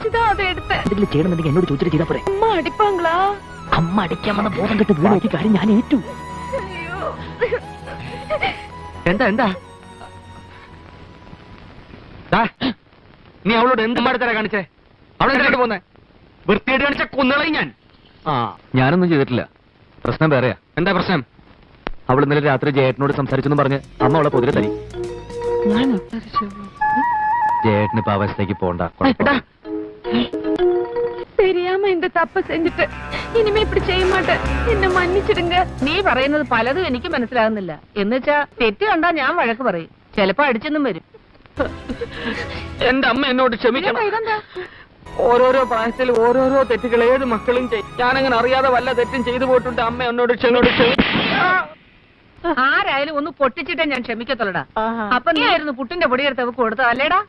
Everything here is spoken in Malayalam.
நினைச்சுதான் அதை எடுத்தேன் എന്തെങ്കിലും ചെയ്യണമെന്നുണ്ടെങ്കിൽ എന്നോട് ചോദിച്ചിട്ട് ചെയ്താ പോരെ அம்மா அடிப்பாங்களா അമ്മ അടിക്കാൻ വന്ന ബോധം കെട്ട് വീട് നോക്കി കാര്യം ഞാൻ ഏറ്റു ஐயோ എന്താ എന്താ ദാ, നീ അവളോട് എന്ത് മടുത്തരാ കാണിച്ചേ അവളെ എന്തിനാ പോന്നെ വൃത്തിയായിട്ട് കാണിച്ച കുന്നളയും ഞാൻ ആ ഞാനൊന്നും ചെയ്തിട്ടില്ല പ്രശ്നം വേറെയാ എന്താ പ്രശ്നം അവൾ ഇന്നലെ രാത്രി ജയേട്ടനോട് സംസാരിച്ചെന്ന് പറഞ്ഞ് അമ്മ അവളെ പൊതിരെ തരി ജയേട്ടന് ഇപ്പൊ അവസ്ഥയ്ക്ക് പോണ്ട എടാ, தெரியாம இந்த தப்பு செஞ்சுட்டு இனிமே இப்படி செய்ய மாட்டேன் என்ன மன்னிச்சிடுங்க നീ പറയുന്നത് പലതും എനിക്ക് മനസ്സിലാകുന്നില്ല എന്നുവെച്ചാ തെറ്റ് കണ്ടാ ഞാൻ വഴക്ക് പറയും ചിലപ്പോ അടിച്ചെന്നും വരും എന്റെ അമ്മ എന്നോട് ക്ഷമിക്കണം ഇതെന്താ ഓരോരോ പ്രായത്തിൽ ഓരോരോ തെറ്റുകൾ ഏത് മക്കളും ചെയ്യും ഞാനങ്ങനെ അറിയാതെ വല്ല തെറ്റും ചെയ്തു പോയിട്ടുണ്ട് അമ്മ എന്നോട് ക്ഷമയോട് ക്ഷമി ആരായാലും ഒന്ന് പൊട്ടിച്ചിട്ടേ ഞാൻ ക്ഷമിക്കത്തുള്ളടാ അപ്പൊ നീ ആയിരുന്നു പുട്ടിന്റെ പൊടിയെടുത്ത് അവക്ക് കൊടുത്തത് അല്ലേടാ